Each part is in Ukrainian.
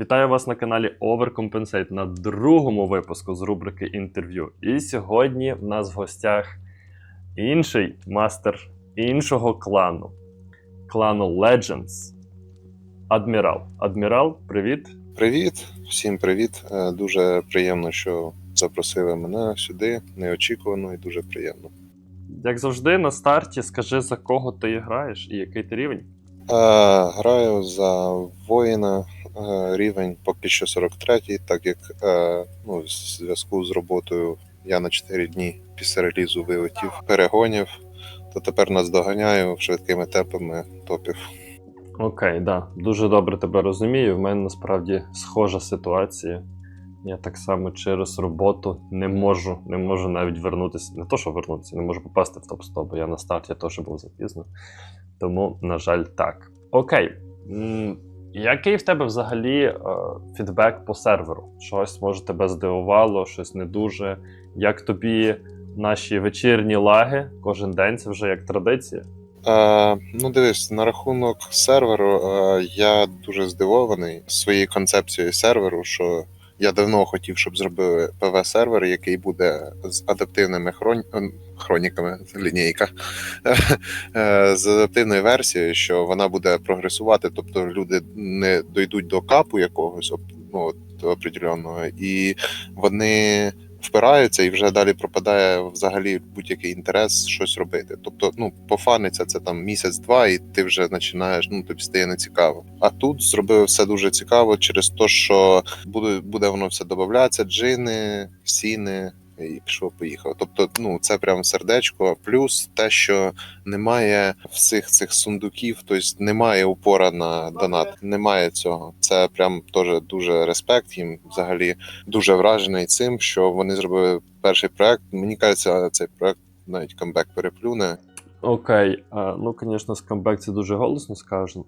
Вітаю вас на каналі Overcompensate на другому випуску з рубрики інтерв'ю. І сьогодні в нас в гостях інший мастер іншого клану клану Legends. Адмірал. Адмірал, привіт. Привіт, всім привіт. Е, Дуже приємно, що запросили мене сюди. Неочікувано і дуже приємно. Як завжди, на старті скажи за кого ти граєш і який ти рівень. Е, Граю за воїна рівень поки що 43, так як е, ну, в зв'язку з роботою я на 4 дні після релізу вилетів перегонів, то тепер нас доганяю швидкими темпами топів. Окей, да. Дуже добре тебе розумію. В мене насправді схожа ситуація. Я так само через роботу не можу, не можу навіть вернутися. Не то, що вернутися, не можу попасти в топ-100, бо я на старті теж був запізно. Тому, на жаль, так. Окей. Який в тебе взагалі е, фідбек по серверу? Щось може тебе здивувало, щось не дуже. Як тобі наші вечірні лаги кожен день це вже як традиція? Е, ну, дивись, на рахунок серверу, е, я дуже здивований своєю концепцією серверу, що я давно хотів, щоб зробили ПВ-сервер, який буде з адаптивними хрон... е, хроніками, лінійка, е, з адаптивною версією, що вона буде прогресувати, тобто люди не дійдуть до капу якогось ну, от, определенного, і вони впираються і вже далі пропадає взагалі будь-який інтерес щось робити. Тобто, ну, пофаниться це там місяць-два, і ти вже починаєш, ну тобі стає нецікаво. А тут зробив все дуже цікаво через те, що буде, буде воно все додатися, джини, сіни. І пішов, поїхав. Тобто, ну це прям сердечко. Плюс те, що немає всіх цих сундуків, тобто немає упора на донат. Немає цього. Це прям теж дуже респект їм. Взагалі дуже вражений цим, що вони зробили перший проект. Мені кажеться, цей проект навіть камбек переплюне. Окей, а, ну звісно, скамбек це дуже голосно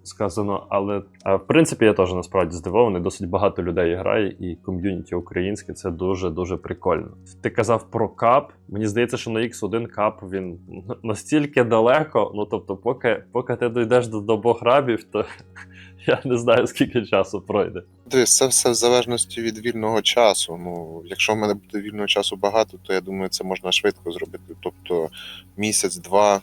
сказано, але в принципі я теж насправді здивований. Досить багато людей грає, і ком'юніті українське це дуже дуже прикольно. Ти казав про кап. Мені здається, що на X1 кап він настільки далеко. Ну тобто, поки, поки ти дійдеш до, до бограбів, то я не знаю скільки часу пройде. Дивись, це все в залежності від вільного часу. Ну, якщо в мене буде вільного часу багато, то я думаю, це можна швидко зробити. Тобто місяць-два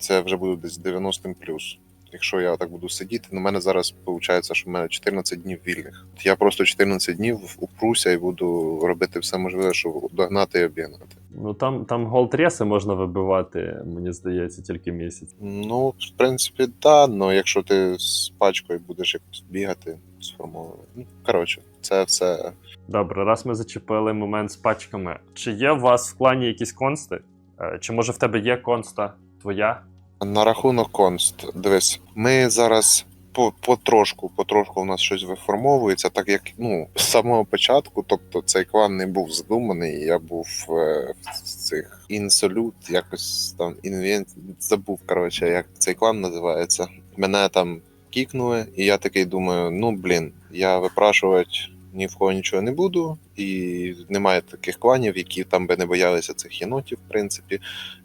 це вже буде десь 90 плюс. Якщо я так буду сидіти, на мене зараз виходить, що в мене 14 днів вільних. Я просто 14 днів упруся і буду робити все можливе, щоб догнати і обігнати. Ну там там голд-реси можна вибивати, мені здається, тільки місяць. Ну, в принципі, да, але якщо ти з пачкою будеш якось бігати сформований. Ну, коротше, це все. Добре, раз ми зачепили момент з пачками. Чи є у вас в клані якісь консти? Е, Чи може в тебе є конста твоя? На рахунок конст, дивись, ми зараз по, потрошку, потрошку у нас щось виформовується, так як ну з самого початку, тобто цей клан не був задуманий. Я був е, в цих інсолют, якось там інвент забув коротше, як цей клан називається. Мене там кікнули, і я такий думаю: ну блін, я випрашувати ні в кого нічого не буду, і немає таких кланів, які там би не боялися цих єнотів, в принципі.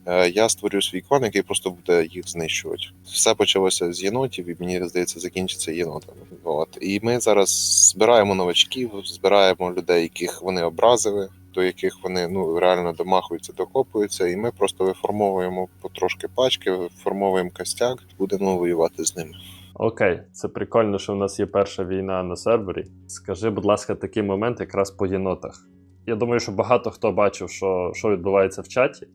Е, я створю свій клан, який просто буде їх знищувати. Все почалося з єнотів, і мені здається, закінчиться єнотами. От і ми зараз збираємо новачків, збираємо людей, яких вони образили. До яких вони ну реально домахуються, докопуються, і ми просто виформовуємо потрошки пачки, виформовуємо костяк, будемо воювати з ними. Окей, це прикольно, що в нас є перша війна на сервері. Скажи, будь ласка, такий момент якраз по єнотах. Я думаю, що багато хто бачив, що, що відбувається в чаті.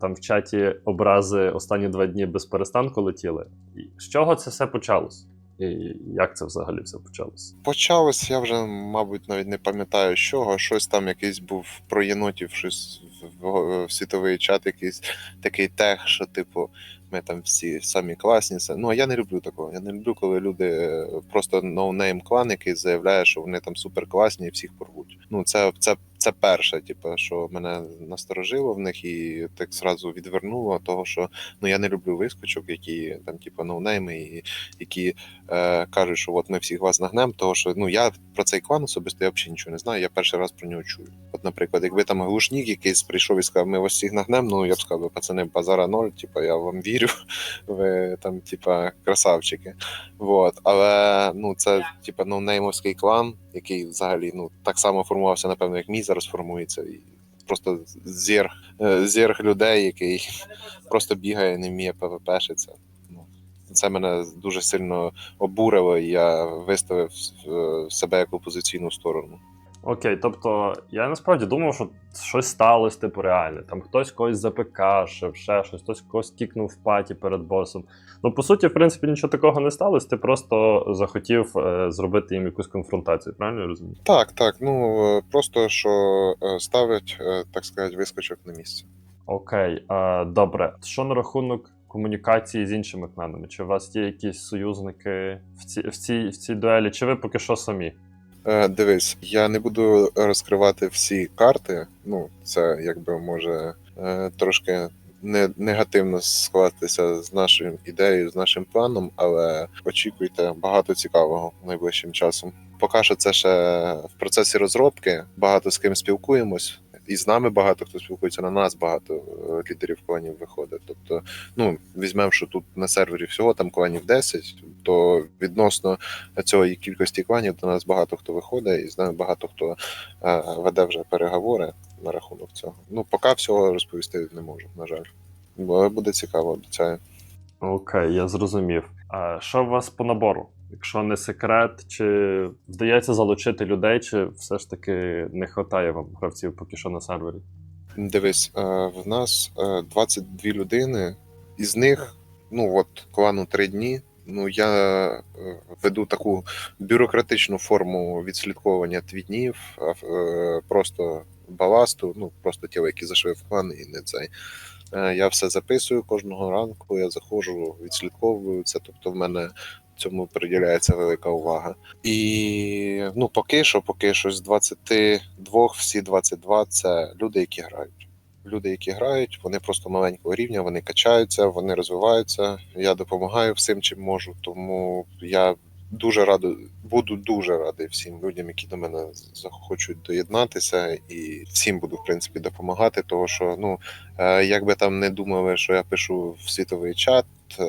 Там в чаті образи останні два дні без перестанку летіли. І з чого це все почалось? І як це взагалі все почалось? Почалось, я вже, мабуть, навіть не пам'ятаю з чого. Щось там якийсь був про єнотів, щось в, в, в світовий чат, якийсь такий тех, що, типу, ми там всі самі класні. Ну, а я не люблю такого. Я не люблю, коли люди е, просто ноунейм клан, який заявляє, що вони там супер класні і всіх порвуть. Ну, це, це, це перше, типу, що мене насторожило в них і так зразу відвернуло, того що ну я не люблю вискочок, які там, типу, ноунейми, і які е, кажуть, що от ми всіх вас нагнем, того що ну я про цей клан особисто я взагалі нічого не знаю. Я перший раз про нього чую. От, наприклад, якби там глушник якийсь прийшов і сказав, ми вас всіх нагнем, ну я б сказав, пацани, базара ноль, типу, я вам вірю, ви там, типа, красавчики. Вот. Але ну це типа ноунеймовський клан, який взагалі ну так само формувався, напевно, як мій зараз формується. І просто зірг, е, зірг людей, який просто бігає, не вміє ПВПшиться. Ну, це мене дуже сильно обурило, і я виставив е, себе як опозиційну сторону. Окей, тобто я насправді думав, що щось сталося, типу, реально. Там хтось когось запекашив, ще щось, хтось когось кікнув в паті перед босом. Ну, по суті, в принципі, нічого такого не сталося. Ти просто захотів е, зробити їм якусь конфронтацію, правильно я розумію? Так, так. Ну е, просто що е, ставлять, е, так сказати, вискочок на місце. Окей, е, добре. Що на рахунок комунікації з іншими кланами? Чи у вас є якісь союзники в, ці, в, цій, в цій дуелі, чи ви поки що самі? Е, Дивись, я не буду розкривати всі карти. Ну, це якби може е, трошки не, негативно скластися з нашою ідеєю, з нашим планом, але очікуйте багато цікавого найближчим часом. Поки що це ще в процесі розробки. Багато з ким спілкуємось. І з нами багато хто спілкується на нас, багато е, лідерів кланів виходить. Тобто, ну візьмемо, що тут на сервері всього там кланів 10, то відносно цієї кількості кланів до нас багато хто виходить, і з нами багато хто е, веде вже переговори на рахунок цього. Ну, поки всього розповісти не можу, на жаль. Бо буде цікаво, обіцяю. Окей, я зрозумів. А що у вас по набору? Якщо не секрет, чи вдається залучити людей, чи все ж таки не вистачає вам гравців поки що на сервері? Дивись, е, в нас е, 22 людини, із них, ну от клану 3 дні. Ну, я е, веду таку бюрократичну форму відслідковування твітнів, е, просто баласту, ну просто ті, які зайшли в клан, і не цей. Е, Я все записую кожного ранку, я заходжу, відслідковую це. Тобто, в мене цьому приділяється велика увага. І ну, поки що, поки що з 22, всі 22 це люди, які грають. Люди, які грають, вони просто маленького рівня, вони качаються, вони розвиваються. Я допомагаю всім, чим можу. Тому я дуже радий, буду дуже радий всім людям, які до мене захочуть доєднатися, і всім буду в принципі допомагати. Тому що ну е, як би там не думали, що я пишу в світовий чат,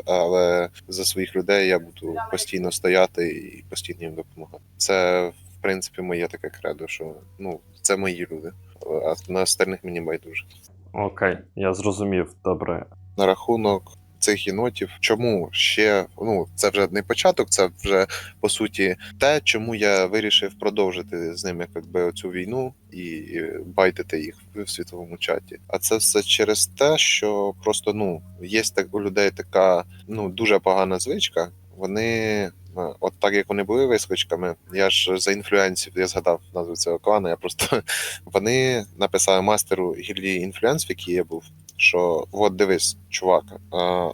але за своїх людей я буду постійно стояти і постійно їм допомагати. Це в принципі моє таке кредо, що ну це мої люди, а на остальних мені байдуже. Окей, я зрозумів. Добре. на рахунок цих єнотів. Чому ще ну це вже не початок, це вже по суті те, чому я вирішив продовжити з ними якби цю війну і байтити їх в світовому чаті. А це все через те, що просто ну є так у людей така ну дуже погана звичка. Вони е, от так як вони були вискочками, я ж за інфлюенсів, я згадав назву цього клану. Я просто вони написали мастеру гільдії інфлюенс, в якій я був що от дивись, чувак,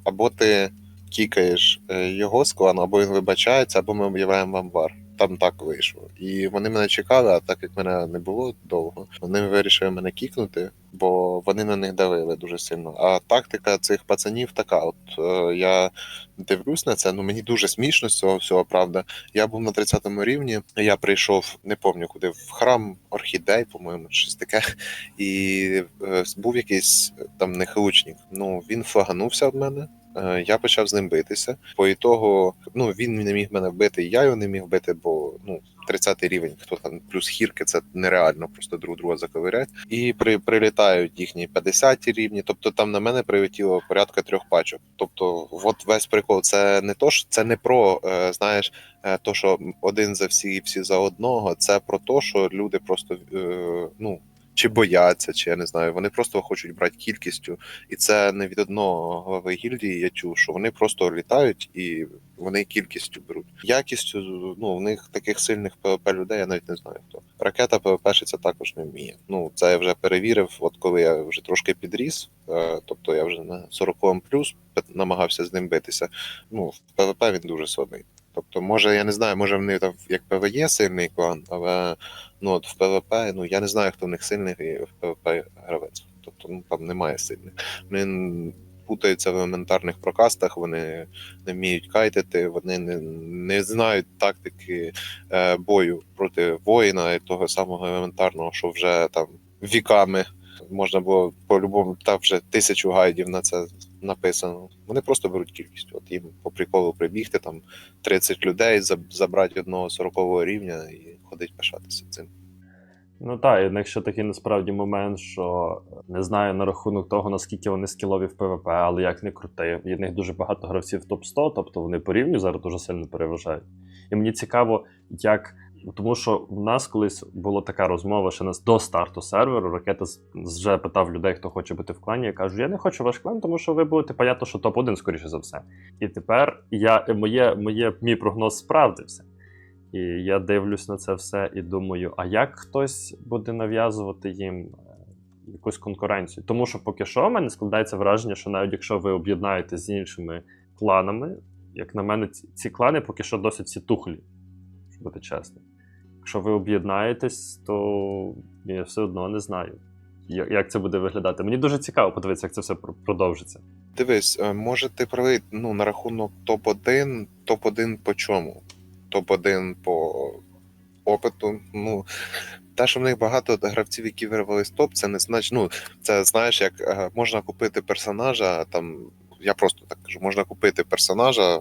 або ти кікаєш е, його з клану, або він вибачається, або ми об'являємо вам вар. Там так вийшло. І вони мене чекали, а так як мене не було довго, вони вирішили мене кікнути, бо вони на них давили дуже сильно. А тактика цих пацанів така: от е, я дивлюсь на це, ну мені дуже смішно з цього всього, правда. Я був на 30-му рівні, я прийшов, не пам'ятаю куди, в храм орхідей, по-моєму, щось таке. І е, був якийсь е, там нехилучник. Ну він флаганувся в мене. Е, Я почав з ним битися. По ітогу, ну він не міг мене вбити, я його не міг вбити, бо ну 30 рівень, хто там плюс хірки, це нереально просто друг друга заковирять. І при прилітають їхні 50 рівні. Тобто там на мене прилетіло порядка трьох пачок. Тобто, от весь прикол, це не то що це не про е, знаєш, е, то, що один за всі, всі за одного. Це про те, що люди просто ну. Чи бояться, чи я не знаю, вони просто хочуть брати кількістю, і це не від одного голови гільдії. Я чув, що вони просто літають і вони кількістю беруть. Якістю ну в них таких сильних ПВП людей я навіть не знаю хто. Ракета ПВПшиться також не вміє. Ну це я вже перевірив. От коли я вже трошки підріс, е, тобто я вже на 40 плюс намагався з ним битися. Ну в ПВП він дуже слабий. Тобто, може, я не знаю, може в них там як ПВЄ сильний клан, але ну от в ПВП, ну я не знаю, хто в них сильний і в ПВП гравець. Тобто, ну там немає сильних. Вони путаються в елементарних прокастах, вони не вміють кайтити, вони не, не знають тактики е, бою проти воїна і того самого елементарного, що вже там віками можна було по-любому, та вже тисячу гайдів на це написано. Вони просто беруть кількість. От їм по приколу прибігти там 30 людей, забрати одного 40 рівня і ходить пишатися цим. Ну так, ще такий насправді момент, що не знаю на рахунок того, наскільки вони скілові в ПВП, але як не крути. В них дуже багато гравців топ 100 тобто вони по рівню зараз дуже сильно переважають. І мені цікаво, як. Тому що в нас колись була така розмова, що нас до старту серверу ракета вже питав людей, хто хоче бути в клані. Я кажу, я не хочу ваш клан, тому що ви будете понятно, що топ-1, скоріше за все. І тепер я, моє, моє, мій прогноз справдився. І я дивлюсь на це все і думаю, а як хтось буде нав'язувати їм е, якусь конкуренцію? Тому що поки що в мене складається враження, що навіть якщо ви об'єднаєтесь з іншими кланами, як на мене, ці, клани поки що досить всі тухлі, щоб бути чесним. Якщо ви об'єднаєтесь, то я все одно не знаю, як це буде виглядати. Мені дуже цікаво подивитися, як це все про- продовжиться. Дивись, е, може ти правий ну, на рахунок топ-1, топ-1 по чому? Топ-1 по опиту. Ну, те, що в них багато гравців, які вирвались в топ, це не значить. Ну, це знаєш, як е, можна купити персонажа, там, я просто так кажу, можна купити персонажа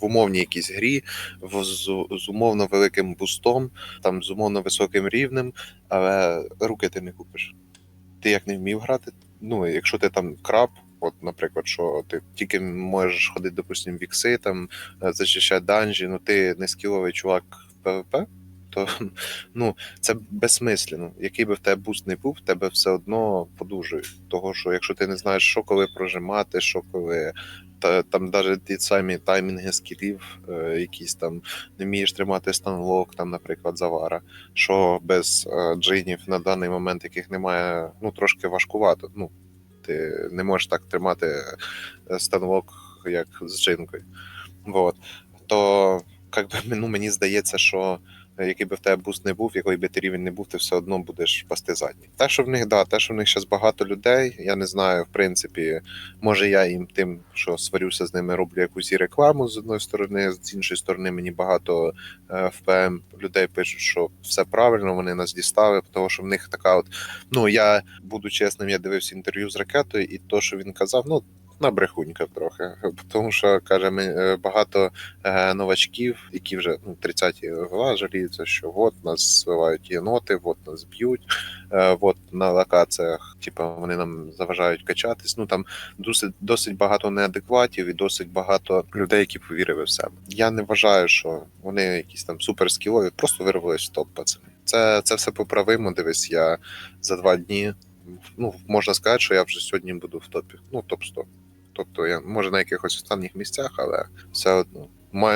в умовній якійсь грі, в, з, з умовно великим бустом, там, з умовно високим рівнем, але руки ти не купиш. Ти як не вмів грати, ну, якщо ти там краб, От, наприклад, що ти тільки можеш ходити, допустим, вікси, там е, зачищати данжі, ну ти не скіловий чувак в ПВП, то ну це безсмислено. Який би в тебе буст не був, тебе все одно подужують. Того, що якщо ти не знаєш, що коли прожимати, що коли. Та там навіть ті самі таймінги скілів, е, якісь там не вмієш тримати станлок, там, наприклад, завара, що без е, джинів на даний момент, яких немає, ну трошки важкувато. Ну, ти не можеш так тримати е, станок, як з джинкою. Вот. То як би, ну, мені здається, що який би в тебе буст не був, який би ти рівень не був, ти все одно будеш пасти задній. Те, що в них, да, те, що в них зараз багато людей, я не знаю, в принципі, може я їм тим, що сварюся з ними, роблю якусь і рекламу з одної сторони, з іншої сторони, мені багато е, в ПМ людей пишуть, що все правильно, вони нас дістали, тому що в них така от. Ну я буду чесним, я дивився інтерв'ю з ракетою, і то, що він казав, ну. На брехунька трохи, тому що каже ми е, багато е, новачків, які вже ну 30-ті левела жаліються, що от нас звивають єноти, от нас б'ють, е, от на локаціях, типу, вони нам заважають качатись. Ну там досить досить багато неадекватів і досить багато людей, які повірили в себе. Я не вважаю, що вони якісь там суперскілові, просто вирвались в топ пацани. Це це все поправимо. Дивись, я за два дні. Ну можна сказати, що я вже сьогодні буду в топі. Ну топ 100 Тобто я може на якихось останніх місцях, але все одно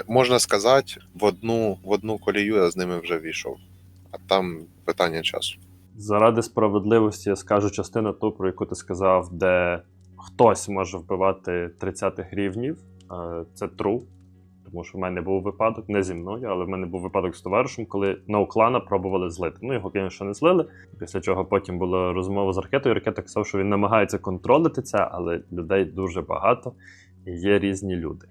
можна сказати, в одну в одну колію я з ними вже війшов, а там питання часу. Заради справедливості я скажу частину ту, про яку ти сказав, де хтось може вбивати 30 рівнів. Е, Це true. Тому що в мене був випадок, не зі мною, але в мене був випадок з товаришем, коли ноуклана пробували злити. Ну, його, звісно, не злили. Після чого потім була розмова з ракетою. Ракета казав, що він намагається контролити це, але людей дуже багато і є різні люди.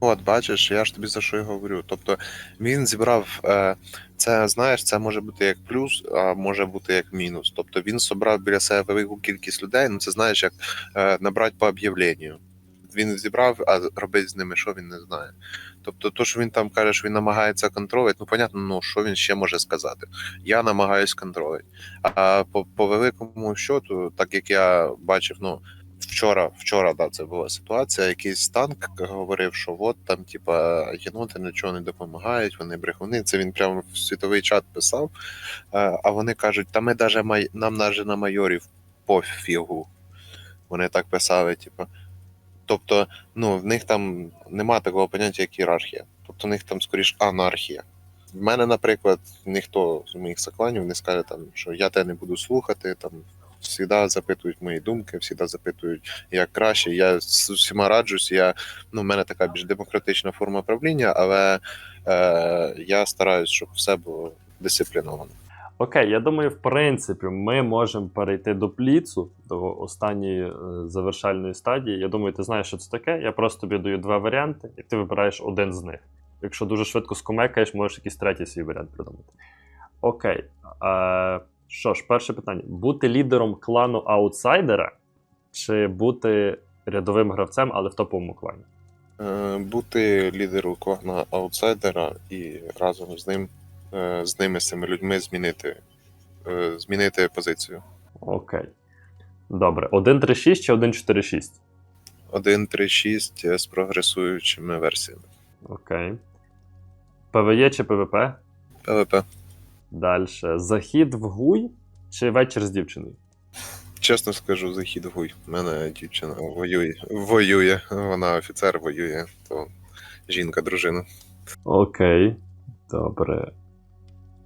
От, бачиш, я ж тобі за що й говорю. Тобто він зібрав е, це, знаєш, це може бути як плюс, а може бути як мінус. Тобто він собрав біля себе велику кількість людей. Ну це знаєш, як е, набрати по об'явленню. Він зібрав, а робити з ними що він не знає. Тобто, то, що він там каже, що він намагається контролити, ну понятно, ну що він ще може сказати. Я намагаюсь контролити. А по, по великому счету, так як я бачив, ну вчора, вчора да, це була ситуація. Якийсь танк говорив, що от там, типа, єноти нічого не допомагають, вони брехуни. Це він прямо в світовий чат писав. Е, А вони кажуть, та ми даже май... нам навіть на майорів пофігу. Вони так писали, типа. Тобто, ну, в них там нема такого поняття, як ієрархія. Тобто, в них там скоріш анархія. В мене, наприклад, ніхто з моїх сокланів не скаже, там, що я тебе не буду слухати, там, завжди запитують мої думки, завжди запитують, як краще. Я з усіма раджусь. Я, ну, в мене така більш демократична форма правління, але е, я стараюсь, щоб все було дисципліновано. Окей, я думаю, в принципі, ми можемо перейти до пліцу, до останньої е, завершальної стадії. Я думаю, ти знаєш, що це таке. Я просто тобі даю два варіанти, і ти вибираєш один з них. Якщо дуже швидко скумекаєш, можеш якийсь третій свій варіант придумати. Окей. Е, що ж, перше питання: бути лідером клану аутсайдера чи бути рядовим гравцем, але в топовому клані? Е, бути лідером клана аутсайдера і разом з ним, е, з ними, з цими людьми змінити, е, змінити позицію. Окей. Добре. 1.3.6 чи 1.4.6? 1.3.6 з прогресуючими версіями. Окей. ПВЕ чи ПВП? ПВП. Далі. Захід в гуй чи вечір з дівчиною? Чесно скажу, захід в гуй. У мене дівчина воює. Воює. Вона офіцер воює, то жінка, дружина. Окей. Добре.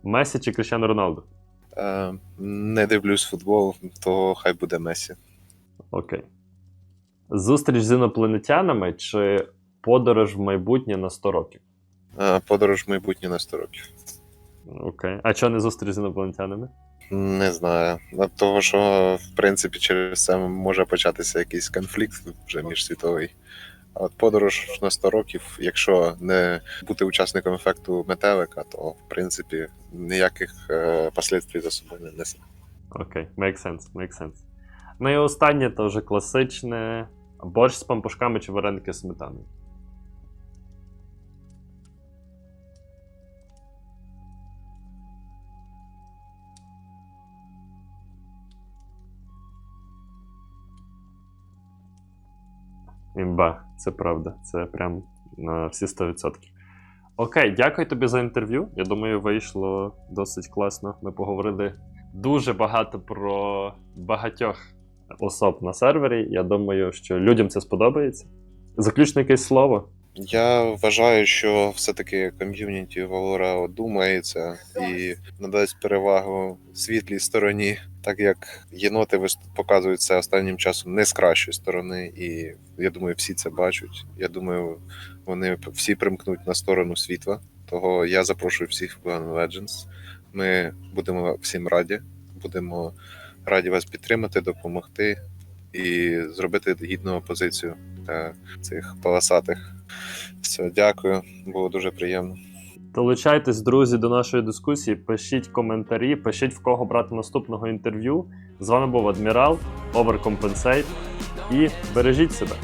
Месі чи Кріщано Роналду? Е, не дивлюсь футбол, то хай буде Месі. Окей. Зустріч з інопланетянами чи подорож в майбутнє на 100 років? Е, подорож в майбутнє на 100 років. Окей. А чого не зустріч з інопланетянами? Не знаю. От Того, що в принципі через це може початися якийсь конфлікт вже міжсвітовий. А от подорож на 100 років, якщо не бути учасником ефекту метелика, то в принципі ніяких е, последствій за собою не несе. Окей, make sense, make sense. Ну і останнє то вже класичне. Борщ з пампушками чи вареники з сметаною? Імба, це правда. Це прям на всі 100%. Окей, дякую тобі за інтерв'ю. Я думаю, вийшло досить класно. Ми поговорили дуже багато про багатьох особ на сервері. Я думаю, що людям це сподобається. Заключне якесь слово. Я вважаю, що все-таки ком'юніті Валора одумається і надасть перевагу світлій стороні, так як єноти вис- показують це останнім часом не з кращої сторони, і я думаю, всі це бачать. Я думаю, вони всі примкнуть на сторону світла. Того я запрошую всіх в Gun Legends. Ми будемо всім раді, будемо раді вас підтримати, допомогти і зробити гідну опозицію цих полосатих. Все, дякую, було дуже приємно. Долучайтесь, друзі, до нашої дискусії. Пишіть коментарі, пишіть в кого брати наступного інтерв'ю. З вами був Адмірал, Overcompensate і бережіть себе.